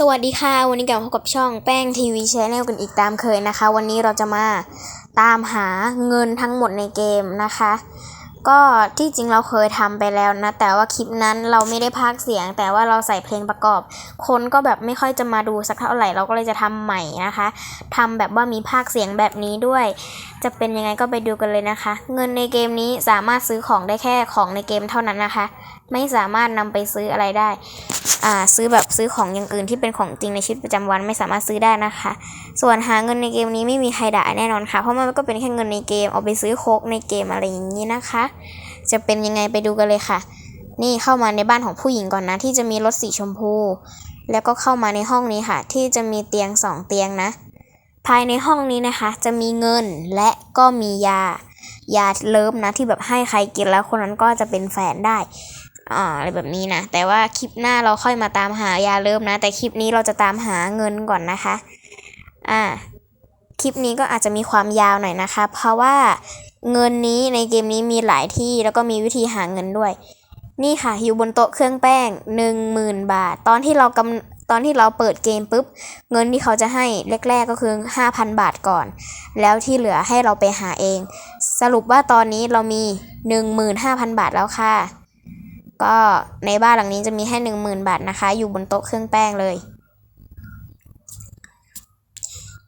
สวัสดีค่ะ วันนี้กลับพบกับช่องแป้งทีวีชแนลกันอีกตามเคยนะคะ วันนี้เราจะมาตามหาเงินทั้งหมดในเกมนะคะ ก็ที่จริงเราเคยทำไปแล้วนะ แต่ว่าคลิปนั้นเราไม่ได้พากเสียง แต่ว่าเราใส่เพลงประกอบ คนก็แบบไม่ค่อยจะมาดูสักเท่าไหร่เราก็เลยจะทำใหม่นะคะทำแบบว่ามีพากเสียงแบบนี้ด้วย จะเป็นยังไงก็ไปดูกันเลยนะคะ เงินในเกมนี้สามารถซื้อของได้แค่ของในเกมเท่านั้นนะคะ ไม่สามารถนำไปซื้ออะไรได้ อ่า ซื้อแบบซื้อของอย่างอื่นที่เป็นของจริงในชีวิตประจำวันไม่สามารถซื้อได้นะคะ ส่วนหาเงินในเกมนี้ไม่มีใครด่าแน่นอนค่ะ เพราะมันก็เป็นแค่เงินในเกมเอาไปซื้อโคกในเกมอะไรอย่างนี้นะคะ จะเป็นยังไงไปดูกันเลยค่ะ นี่เข้ามาในบ้านของผู้หญิงก่อนนะ ที่จะมีรถสีชมพู แล้วก็เข้ามาในห้องนี้ค่ะ ที่จะมีเตียงสองเตียงนะ ภายในห้องนี้นะคะ จะมีเงินและก็มียา ยาเลิฟนะที่แบบให้ใครกินแล้วคนนั้นก็จะเป็นแฟนได้ อ่าอะไรแบบนี้นะ แต่ว่าคลิปหน้าเราค่อยมาตามหายาเลิฟนะ แต่คลิปนี้เราจะตามหาเงินก่อนนะคะ อ่า คลิปนี้ก็อาจจะมีความยาวหน่อยนะคะ เพราะว่าเงินนี้ในเกมนี้มีหลายที่แล้วก็มีวิธีหาเงินด้วย นี่ค่ะ อยู่บนโต๊ะเครื่องแป้งหนึ่งหมื่นบาท ตอนที่เรากำตอนที่เราเปิดเกมปุ๊บ เงินที่เขาจะให้แรก ๆ ก็คือ 5,000 บาทก่อน แล้วที่เหลือให้เราไปหาเอง สรุปว่าตอนนี้เรามี 15,000 บาทแล้วค่ะ ก็ในบ้านหลังนี้จะมีให้หนึ่งหมื่นบาทนะคะ อยู่บนโต๊ะเครื่องแป้งเลย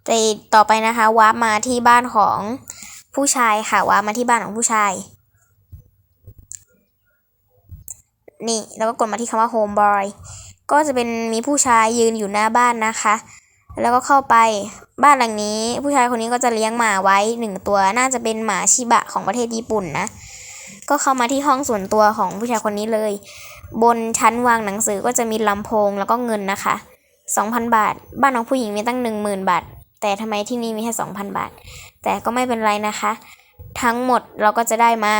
แต่ต่อไปนะคะวาร์ปมาที่บ้านของผู้ชายค่ะวาร์ปมาที่บ้านของผู้ชาย นี่แล้วก็กดมาที่คำว่า home boy ก็จะเป็นมีผู้ชายยืนอยู่หน้าบ้านนะคะ แล้วก็เข้าไปบ้านหลังนี้ ผู้ชายคนนี้ก็จะเลี้ยงหมาไว้หนึ่งตัวน่าจะเป็นหมาชิบะของประเทศญี่ปุ่นนะ ก็เข้ามาที่ห้องส่วนตัวของผู้ชายคนนี้เลย บนชั้นวางหนังสือก็จะมีลำโพงแล้วก็เงินนะคะ 2,000 บาท บ้านของผู้หญิงมีตั้ง 10,000 บาท แต่ทำไมที่นี่มีแค่ 2,000 บาท แต่ก็ไม่เป็นไรนะคะ ทั้งหมดเราก็จะได้มา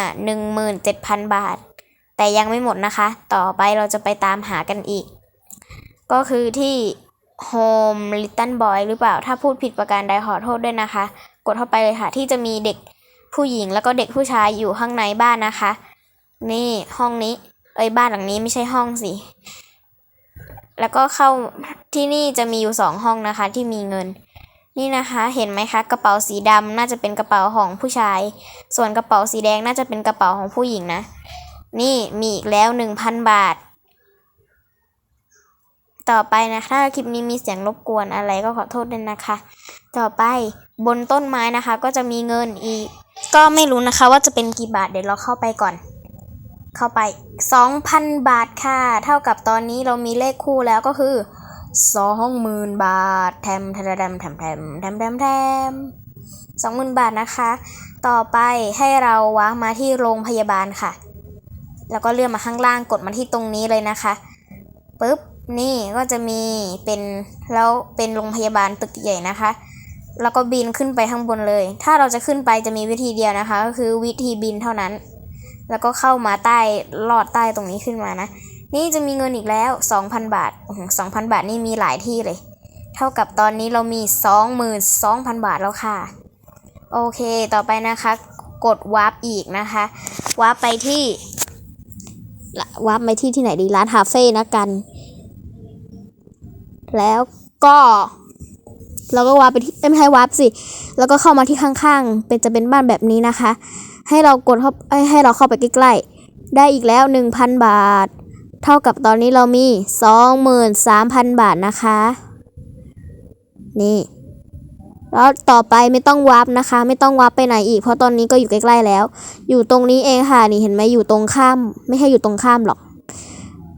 17,000 บาท แต่ยังไม่หมดนะคะ ต่อไปเราจะไปตามหากันอีก ก็คือที่ Home Little Boy หรือเปล่า ถ้าพูดผิดประการใดขอโทษด้วยนะคะ กดเข้าไปเลยค่ะ ที่จะมีเด็ก ผู้หญิงแล้วก็เด็กผู้ชายอยู่ข้างในบ้านนะคะ นี่ห้องนี้ เอ้ยบ้านหลังนี้ไม่ใช่ห้องสิแล้วก็เข้าที่นี่จะมีอยู่สองห้องนะคะ ที่มีเงิน นี่นะคะเห็นไหมคะ กระเป๋าสีดำน่าจะเป็นกระเป๋าของผู้ชาย ส่วนกระเป๋าสีแดงน่าจะเป็นกระเป๋าของผู้หญิงนะ นี่มีอีกแล้วหนึ่งพันบาท ต่อไปนะถ้าคลิปนี้มีเสียงรบกวนอะไรก็ขอโทษด้วยนะคะ ต่อไปบนต้นไม้นะคะ ก็จะมีเงินอีก ก็ไม่รู้นะคะว่าจะเป็นกี่บาทเดี๋ยวเราเข้าไปก่อน เข้าไป 2,000 บาทค่ะ เท่ากับตอนนี้เรามีเลขคู่แล้วก็คือ20,000 บาทแถมแถมแถมแถมแถมแถมแถมแถม20,000บาทนะคะ ต่อไปให้เราวางมาที่โรงพยาบาลค่ะ แล้วก็เลื่อนมาข้างล่างกดมาที่ตรงนี้เลยนะคะปุ๊บนี่ก็จะมีเป็นแล้วเป็นโรงพยาบาลตึกใหญ่นะคะ แล้วก็บินขึ้นไปข้างบนเลย ถ้าเราจะขึ้นไปจะมีวิธีเดียวนะคะ ก็คือวิธีบินเท่านั้น แล้วก็เข้ามาใต้ลอดใต้ตรงนี้ขึ้นมานะ นี่จะมีเงินอีกแล้ว 2,000 บาทสองพันบาทนี่มีหลายที่เลย เท่ากับตอนนี้เรามี 22,000 บาทแล้วค่ะ โอเค ต่อไปนะคะ กดวาร์ปอีกนะคะ วาร์ปไปที่ วาร์ปไปที่ที่ไหนดี ร้านคาเฟ่นะกัน แล้วก็ เราก็วาร์ปไปที่ไม่ใช่วาร์ปสิ แล้วก็เข้ามาที่ข้างๆ เป็นจะเป็นบ้านแบบนี้นะคะ ให้เรากดเข้าให้เราเข้าไปใกล้ๆ ได้อีกแล้ว 1,000 บาท เท่ากับตอนนี้เรามี 23,000 บาทนะคะ นี่แล้วต่อไปไม่ต้องวาร์ปนะคะ ไม่ต้องวาร์ปไปไหนอีก เพราะตอนนี้ก็อยู่ใกล้ๆแล้ว อยู่ตรงนี้เองค่ะนี่เห็นไหมอยู่ตรงข้าม ไม่ใช่อยู่ตรงข้ามหรอก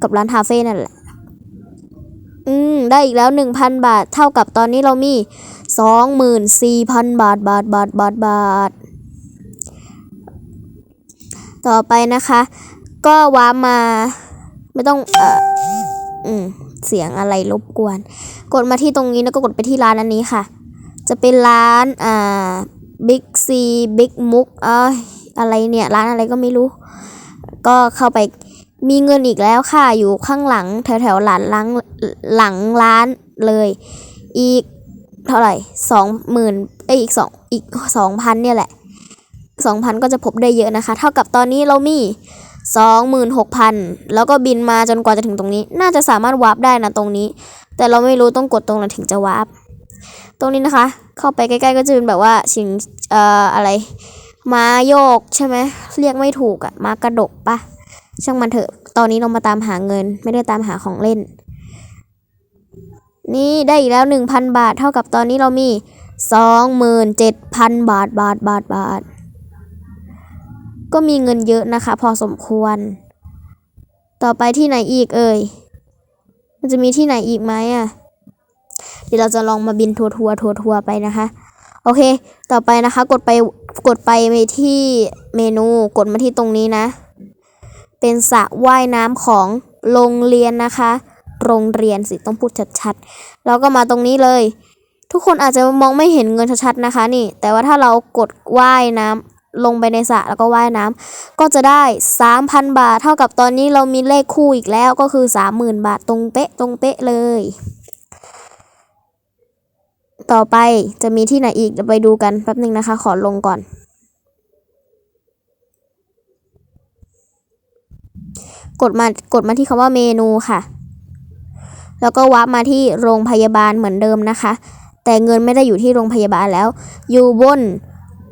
กับร้านคาเฟ่นั่นแหละ ได้อีกแล้ว 1,000 บาท เท่ากับตอนนี้เรามี 24,000 บาท บาท บาท บาท บาท ต่อไปนะคะ ก็ว้าร์ปมา ไม่ต้อง เอ่ออืม เสียงอะไรรบกวน กดมาที่ตรงนี้แล้วก็กดไปที่ร้านอันนี้ค่ะ จะเป็นร้าน อ่า บิ๊กซี บิ๊กมุก เอ้ยอะไรเนี่ย ร้านอะไรก็ไม่รู้ ก็เข้าไป มีเงินอีกแล้วค่ะ อยู่ข้างหลังแถวแถวๆหลังหลังหลังร้านเลย อีกเท่าไหร่สองหมื่นเอ้ยอีกสองอีกสองพันเนี่ยแหละสองพันก็จะพบได้เยอะนะคะ เท่ากับตอนนี้เรามีสองหมื่นหกพันแล้วก็บินมาจนกว่าจะถึงตรงนี้ น่าจะสามารถวาร์ปได้นะตรงนี้ แต่เราไม่รู้ต้องกดตรงไหนถึงจะวาร์ปตรงนี้นะคะ เข้าไปใกล้ๆก็จะเป็นแบบว่าสิ่งเอ่ออะไรมาโยกใช่ไหมเรียกไม่ถูกอะมากระดกปะ ช่างมันเถอะ ตอนนี้เรามาตามหาเงิน ไม่ได้ตามหาของเล่น นี่ได้อีกแล้วหนึ่งพันบาท เท่ากับตอนนี้เรามีสองหมื่นเจ็ดพันบาท บาท บาท บาท ก็มีเงินเยอะนะคะ พอสมควร ต่อไปที่ไหนอีกเอ่ย มันจะมีที่ไหนอีกไหมอะ เดี๋ยวเราจะลองมาบินทัวร์ทัวร์ทัวร์ทัวร์ไปนะคะ โอเค ต่อไปนะคะ กดไป กดไปไปที่เมนู กดมาที่ตรงนี้นะ เป็นสระว่ายน้ำของโรงเรียนนะคะ โรงเรียนสิต้องพูดชัดๆ แล้วก็มาตรงนี้เลย ทุกคนอาจจะมองไม่เห็นเงินชัดๆนะคะนี่ แต่ว่าถ้าเรากดว่ายน้ำลงไปในสระแล้วก็ว่ายน้ำก็จะได้ 3,000 บาท เท่ากับตอนนี้เรามีเลขคู่อีกแล้วก็คือ 30,000 บาทตรงเป๊ะตรงเป๊ะเลย ต่อไปจะมีที่ไหนอีกเดี๋ยวไปดูกันแป๊บหนึ่งนะคะ ขอลงก่อน กดมากดมาที่คำว่าเมนูค่ะ แล้วก็วาร์ปมาที่โรงพยาบาลเหมือนเดิมนะคะ แต่เงินไม่ได้อยู่ที่โรงพยาบาลแล้ว อยู่บน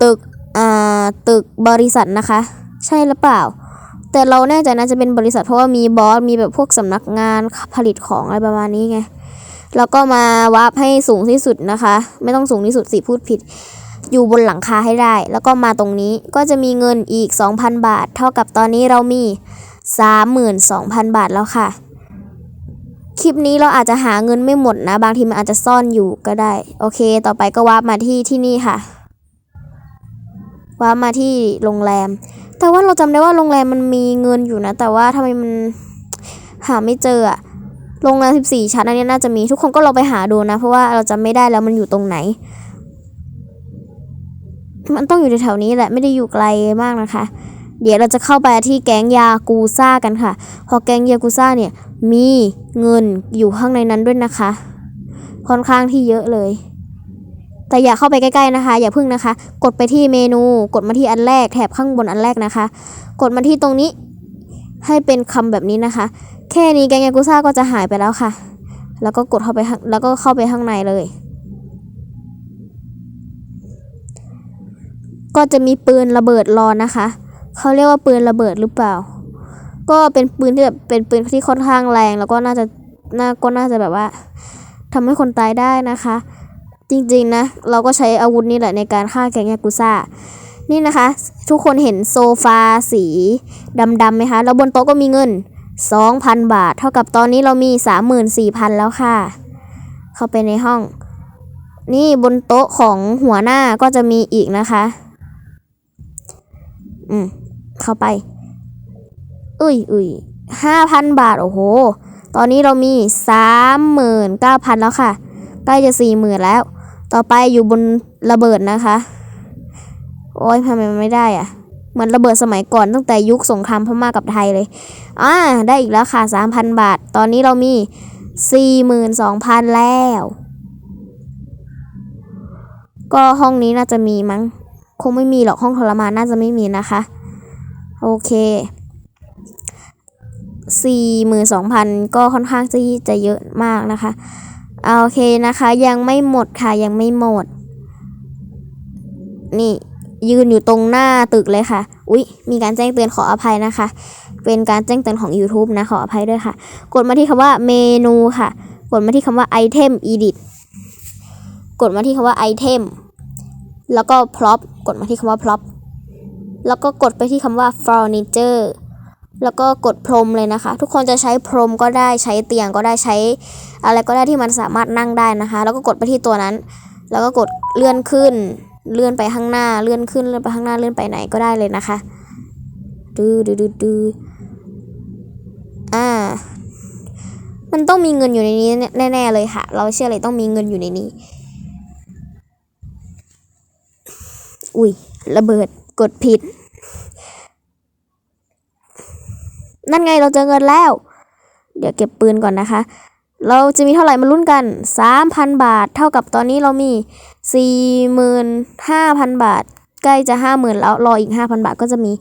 ตึกอ่าตึกบริษัทนะคะ ใช่หรือเปล่า แต่เราแน่ใจน่าจะเป็นบริษัทเพราะว่ามีบอสมีแบบพวกสำนักงานผลิตของอะไรประมาณนี้ไงแล้วก็มาวาร์ปให้สูงที่สุดนะคะ ไม่ต้องสูงที่สุดสิพูดผิด อยู่บนหลังคาให้ได้ แล้วก็มาตรงนี้ก็จะมีเงินอีก 2,000 บาท เท่ากับตอนนี้เรามี 32,000 บาทแล้วค่ะ คลิปนี้เราอาจจะหาเงินไม่หมดนะ บางทีมันอาจจะซ่อนอยู่ก็ได้ โอเค ต่อไปก็วาร์ปมาที่ที่นี่ค่ะวาร์ปมาที่โรงแรม แต่ว่าเราจำได้ว่าโรงแรมมันมีเงินอยู่นะ แต่ว่าทำไมมันหาไม่เจออะโรงแรม 14 ชั้นอันนี้น่าจะมีทุกคนก็ลองไปหาดูนะ เพราะว่าเราจำไม่ได้แล้วมันอยู่ตรงไหน มันต้องอยู่แถวๆนี้แหละไม่ได้อยู่ไกลมากนะคะ เดี๋ยวเราจะเข้าไปที่แก๊งยากูซ่ากันค่ะ พอแก๊งยากูซ่าเนี่ยมีเงินอยู่ข้างในนั้นด้วยนะคะ ค่อนข้างที่เยอะเลย แต่อย่าเข้าไปใกล้ๆนะคะ อย่าพึ่งนะคะ กดไปที่เมนู กดมาที่อันแรกแถบข้างบนอันแรกนะคะ กดมาที่ตรงนี้ให้เป็นคำแบบนี้นะคะ แค่นี้แกงยากุซ่าก็จะหายไปแล้วค่ะ แล้วก็กดเข้าไปแล้วก็เข้าไปข้างในเลย ก็จะมีปืนระเบิดรอนะคะ เขาเรียกว่าปืนระเบิดหรือเปล่า ก็เป็นปืนที่แบบเป็นปืนที่ค่อนข้างแรง แล้วก็น่าจะน่าก็น่าจะแบบว่าทำให้คนตายได้นะคะ จริงๆนะ เราก็ใช้อาวุธนี่แหละในการฆ่าแก๊งยากุซ่านี่นะคะ ทุกคนเห็นโซฟาสีดำๆไหมคะ แล้วบนโต๊ะก็มีเงิน 2,000 บาท เท่ากับตอนนี้เรามี 34,000 แล้วค่ะ เข้าไปในห้อง นี่บนโต๊ะของหัวหน้าก็จะมีอีกนะคะ อืม เข้าไปอุ้ยอุ้ยห้าพันบาท โอ้โห ตอนนี้เรามีสามหมื่นเก้าพันแล้วค่ะ ใกล้จะสี่หมื่นแล้ว ต่อไปอยู่บนระเบิดนะคะ โอ้ยทำไมไม่ได้อะเหมือนระเบิดสมัยก่อนตั้งแต่ยุคสงครามพม่ากับไทยเลย อ่า ได้อีกแล้วค่ะสามพันบาท ตอนนี้เรามีสี่หมื่นสองพันแล้ว ก็ห้องนี้น่าจะมีมั้ง คงไม่มีหรอกห้องทรมานน่าจะไม่มีนะคะ โอเคสี่หมื่นสองพันก็ค่อนข้างที่จะเยอะมากนะคะโอเคนะคะยังไม่หมดค่ะยังไม่หมด นี่ยืนอยู่ตรงหน้าตึกเลยค่ะ อุ๊ย มีการแจ้งเตือนขออภัยนะคะ เป็นการแจ้งเตือนของ YouTube นะ ขออภัยด้วยค่ะ กดมาที่คำว่าเมนูค่ะ กดมาที่คำว่า item edit กดมาที่คำว่า item แล้วก็ prop กดมาที่คำว่า prop แล้วก็กดไปที่คำว่า furniture แล้วก็กดพรมเลยนะคะ ทุกคนจะใช้พรมก็ได้ใช้เตียงก็ได้ใช้ อะไรก็ได้ที่มันสามารถนั่งได้นะคะ แล้วก็กดไปที่ตัวนั้น แล้วก็กดเลื่อนขึ้น เลื่อนไปข้างหน้าเลื่อนขึ้นเลื่อนไปข้างหน้าเลื่อนไปไหนก็ได้เลยนะคะดูดูดูดูอ่า มันต้องมีเงินอยู่ในนี้แน่ๆเลยค่ะ เราเชื่อเลยต้องมีเงินอยู่ในนี้ อุ้ยระเบิด กดผิด นั่นไงเราเจอเงินแล้ว เดี๋ยวเก็บปืนก่อนนะคะ เราจะมีเท่าไหร่มาลุ้นกัน 3,000 บาท เท่ากับตอนนี้เรามี 45,000 บาท ใกล้จะ 50,000 แล้ว รออีก 5,000 บาทก็จะมี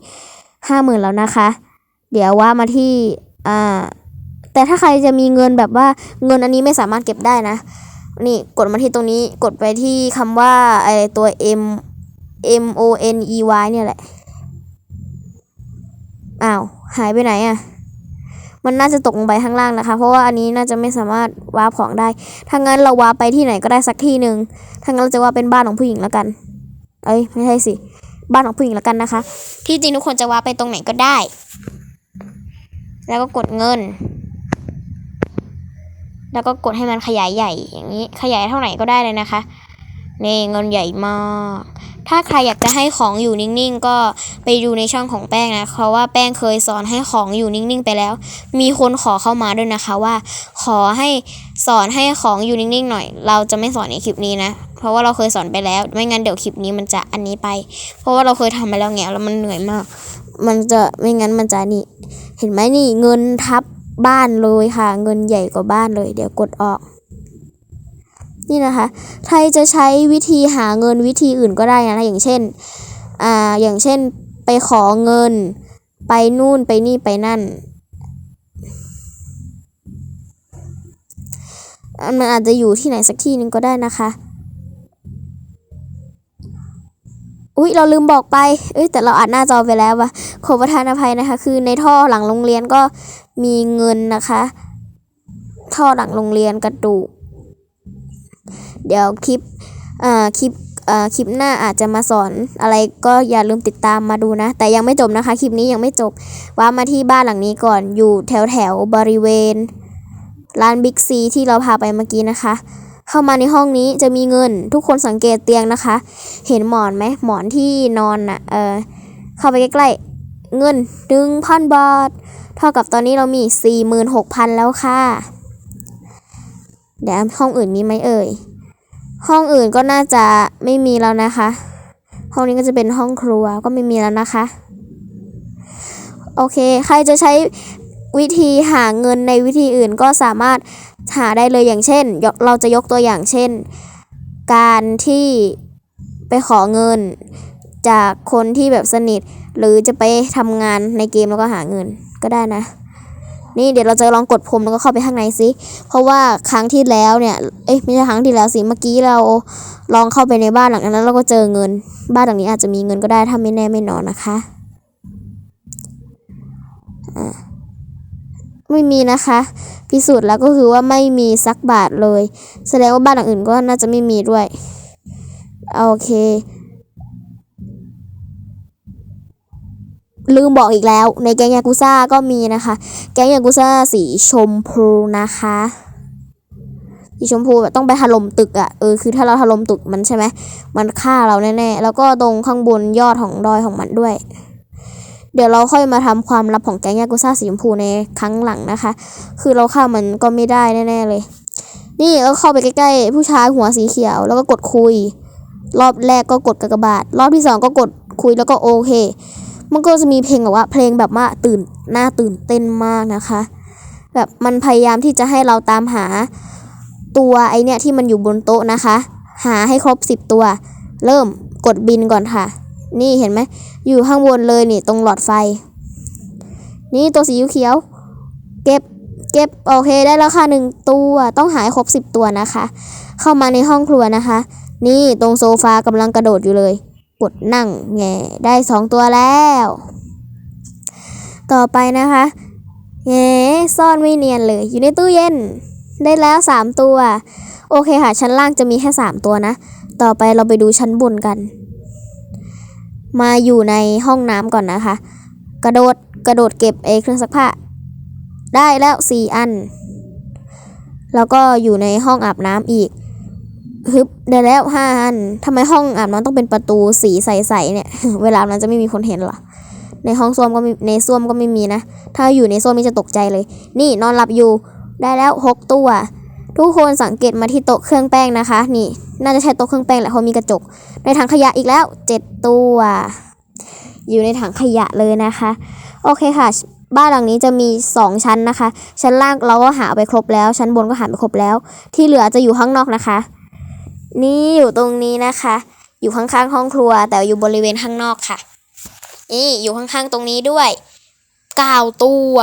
50,000 แล้วนะคะ เดี๋ยวว่ามาที่อ่าแต่ถ้าใครจะมีเงินแบบว่าเงินอันนี้ไม่สามารถเก็บได้นะ นี่กดมาที่ตรงนี้กดไปที่คำว่าไอตัว M M O N E Y เนี่ยแหละ อ้าว หายไปไหนอะ่ะ มันน่าจะตกลงไปข้างล่างนะคะ เพราะว่าอันนี้น่าจะไม่สามารถวาร์ปของได้ ถ้างั้นเราวาร์ปไปที่ไหนก็ได้สักที่หนึ่งถ้างั้นเราจะว่าเป็นบ้านของผู้หญิงแล้วกัน เอ้ย ไม่ใช่สิ บ้านของผู้หญิงแล้วกันนะคะ ที่จริงทุกคนจะวาร์ปไปตรงไหนก็ได้ แล้วก็กดเงิน แล้วก็กดให้มันขยายใหญ่อย่างนี้ ขยายเท่าไหร่ก็ได้เลยนะคะ นี่เงินใหญ่มาก ถ้าใครอยากจะให้ของอยู่นิ่งๆ ก็ไปดูในช่องของแป้งนะ เพราะว่าแป้งเคยสอนให้ของอยู่นิ่งๆ ไปแล้ว มีคนขอเข้ามาด้วยนะคะว่า ขอให้สอนให้ของอยู่นิ่งๆ หน่อย เราจะไม่สอนในคลิปนี้นะ เพราะว่าเราเคยสอนไปแล้ว ไม่งั้นเดี๋ยวคลิปนี้มันจะอันนี้ไป เพราะว่าเราเคยทำไปแล้วไงแล้วมันเหนื่อยมาก มันจะไม่งั้นมันจะนี่ เห็นไหมนี่เงินทับบ้านเลยค่ะ เงินใหญ่กว่าบ้านเลย เดี๋ยวกดออก นี่นะคะ ใครจะใช้วิธีหาเงินวิธีอื่นก็ได้นะอย่างเช่นอ่าอย่างเช่นไปขอเงิน ไปนู่นไปนี่ไปนั่นมันอาจจะอยู่ที่ไหนสักที่หนึ่งก็ได้นะคะ อุ๊ย เราลืมบอกไป เอ้ย แต่เราอัดหน้าจอไปแล้วว่ะ ขอประทานอภัยนะคะ คือในท่อหลังโรงเรียนก็มีเงินนะคะ ท่อหลังโรงเรียนกระดูก เดี๋ยวคลิปอ่าคลิปอ่าคลิปหน้าอาจจะมาสอนอะไรก็อย่าลืมติดตามมาดูนะ แต่ยังไม่จบนะคะ คลิปนี้ยังไม่จบว่ามาที่บ้านหลังนี้ก่อนอยู่แถวแถวๆบริเวณร้านบิ๊กซีที่เราพาไปเมื่อกี้นะคะ เข้ามาในห้องนี้จะมีเงินทุกคนสังเกตเตียงนะคะ เห็นหมอนไหมหมอนที่นอนน่ะเออเข้าไปใกล้ๆเงินหนึ่งพันบาทเท่ากับตอนนี้เรามีสี่หมื่นหกพันแล้วค่ะ เดี๋ยวห้องอื่นมีไหมเอ่ย ห้องอื่นก็น่าจะไม่มีแล้วนะคะ ห้องนี้ก็จะเป็นห้องครัวก็ไม่มีแล้วนะคะ โอเค ใครจะใช้วิธีหาเงินในวิธีอื่นก็สามารถหาได้เลยอย่างเช่น เราจะยกตัวอย่างเช่น การที่ไปขอเงิน จากคนที่แบบสนิท หรือจะไปทำงานในเกมแล้วก็หาเงินก็ได้นะ นี่เดี๋ยวเราจะลองกดพรมแล้วก็เข้าไปข้างในซิเพราะว่าครั้งที่แล้วเนี่ย เอ้ยไม่ใช่ครั้งที่แล้วสิ เมื่อกี้เราลองเข้าไปในบ้านหลังนั้นแล้วเราก็เจอเงิน บ้านหลังนี้อาจจะมีเงินก็ได้ถ้าไม่แน่ไม่นอนนะคะอ่าไม่มีนะคะ พิสูจน์แล้วก็คือว่าไม่มีสักบาทเลย แสดงว่าบ้านหลังอื่นก็น่าจะไม่มีด้วย โอเค ลืมบอกอีกแล้ว ในแก๊งยากุซ่าก็มีนะคะ แก๊งยากุซ่าสีชมพูนะคะสีชมพูแบบต้องไปถล่มตึกอะ่ะเออคือถ้าเราถล่มตึกมันใช่ไหมมันฆ่าเราแน่ๆแล้วก็ตรงข้างบนยอดของดอยของมันด้วย เดี๋ยวเราค่อยมาทำความลับของแก๊งยากุซ่าสีชมพูในครั้งหลังนะคะ คือเราฆ่ามันก็ไม่ได้แน่ๆเลย นี่ก็เข้าไปใกล้ๆผู้ชายหัวสีเขียว แล้วก็กดคุย รอบแรกก็กดกากบาทรอบที่สองก็กดคุยแล้วก็โอเค มันก็จะมีเพลงแบบว่าเพลงแบบว่าตื่นหน้าตื่นเต้นมากนะคะ แบบมันพยายามที่จะให้เราตามหาตัวไอเนี้ยที่มันอยู่บนโต๊ะนะคะ หาให้ครบสิบตัว เริ่มกดบินก่อนค่ะ นี่เห็นไหมอยู่ข้างบนเลยนี่ตรงหลอดไฟ นี่ตัวสีเขียว เก็บเก็บโอเคได้แล้วค่ะหนึ่งตัวต้องหาให้ครบสิบตัวนะคะ เข้ามาในห้องครัวนะคะ นี่ตรงโซฟากำลังกระโดดอยู่เลย กดนั่งแงได้สองตัวแล้ว ต่อไปนะคะแงซ่อนไม่เนียนเลย อยู่ในตู้เย็น ได้แล้วสามตัว โอเคค่ะ ชั้นล่างจะมีแค่สามตัวนะ ต่อไปเราไปดูชั้นบนกัน มาอยู่ในห้องน้ำก่อนนะคะ กระโดดกระโดดเก็บเอเครื่องซักผ้า ได้แล้วสี่อัน แล้วก็อยู่ในห้องอาบน้ำอีก ฮึบได้แล้วห้าอันทำไมห้องอาบน้ำต้องเป็นประตูสีใสๆเนี่ย เวลามันจะไม่มีคนเห็นหรอในห้องส้วมก็มีในส้วมก็ไม่มีนะ ถ้าอยู่ในส้วมนี่จะตกใจเลย นี่นอนหลับอยู่ได้แล้วหกตัว ทุกคนสังเกตมาที่โต๊ะเครื่องแป้งนะคะ นี่ น่าจะใช้โต๊ะเครื่องแป้งแหละเพราะมีกระจก ในถังขยะอีกแล้วเจ็ดตัว อยู่ในถังขยะเลยนะคะ โอเคค่ะบ้านหลังนี้จะมีสองชั้นนะคะ ชั้นล่างเราก็หาไปครบแล้ว ชั้นบนก็หาไปครบแล้ว ที่เหลือจะอยู่ข้างนอกนะคะ นี่อยู่ตรงนี้นะคะ อยู่ข้างๆห้องครัว แต่อยู่บริเวณข้างนอกค่ะ นี่อยู่ข้างๆตรงนี้ด้วยเก้าตัว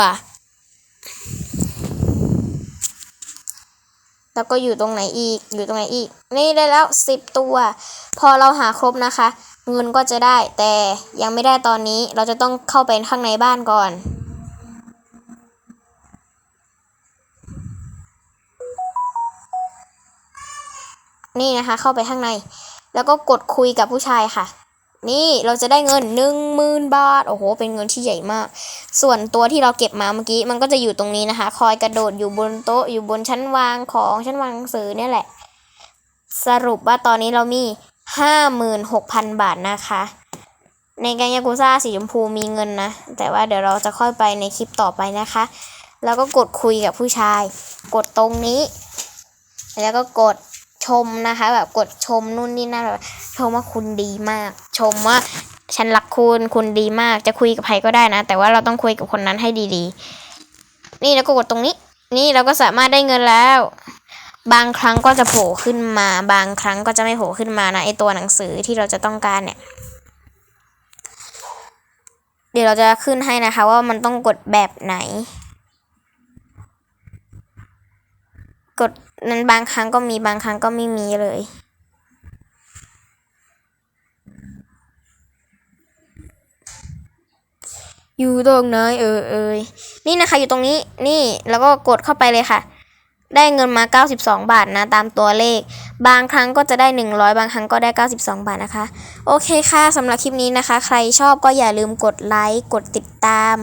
แล้วก็อยู่ตรงไหนอีก อยู่ตรงไหนอีก นี่ได้แล้วสิบตัว พอเราหาครบนะคะ เงินก็จะได้ แต่ยังไม่ได้ตอนนี้ เราจะต้องเข้าไปข้างในบ้านก่อน นี่นะคะ เข้าไปข้างใน แล้วก็กดคุยกับผู้ชายค่ะ นี่เราจะได้เงินหนึ่งหมื่นบาท โอ้โห เป็นเงินที่ใหญ่มาก ส่วนตัวที่เราเก็บมาเมื่อกี้ มันก็จะอยู่ตรงนี้นะคะ คอยกระโดดอยู่บนโต๊ะ อยู่บนชั้นวางของชั้นวางหนังสือเนี่ยแหละ สรุปว่าตอนนี้เรามีห้าหมื่นหกพันบาทนะคะ ในแกงยากุซ่าสีชมพูมีเงินนะ แต่ว่าเดี๋ยวเราจะค่อยไปในคลิปต่อไปนะคะ แล้วก็กดคุยกับผู้ชาย กดตรงนี้ แล้วก็กด ชมนะคะ แบบกดชมนู่นนี่นั่นแบบชมว่าคุณดีมาก ชมว่าฉันรักคุณคุณดีมากจะคุยกับใครก็ได้นะ แต่ว่าเราต้องคุยกับคนนั้นให้ดีๆ นี่แล้วก็กดตรงนี้ นี่เราก็สามารถได้เงินแล้ว บางครั้งก็จะโผล่ขึ้นมา บางครั้งก็จะไม่โผล่ขึ้นมานะไอตัวหนังสือที่เราจะต้องการเนี่ย เดี๋ยวเราจะขึ้นให้นะคะ ว่ามันต้องกดแบบไหน กด นั้นบางครั้งก็มีบางครั้งก็ไม่มีเลย อยู่ตรงไหนเออเอยนี่นะคะอยู่ตรงนี้นี่แล้วก็กดเข้าไปเลยค่ะ ได้เงินมา 92 บาทนะ ตามตัวเลข บางครั้งก็จะได้ 100 บางครั้งก็ได้ 92 บาทนะคะ โอเคค่ะสำหรับคลิปนี้นะคะ ใครชอบก็อย่าลืมกดไลค์กดติดตาม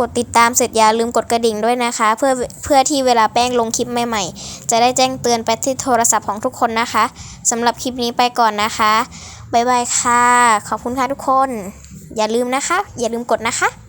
กดติดตามเสร็จอย่าลืมกดกระดิ่งด้วยนะคะ เพื่อเพื่อที่เวลาแป้งลงคลิปใหม่ๆ จะได้แจ้งเตือนไปที่โทรศัพท์ของทุกคนนะคะสำหรับคลิปนี้ไปก่อนนะคะบ๊ายบายค่ะ ขอบคุณค่ะทุกคน อย่าลืมนะคะ อย่าลืมกดนะคะ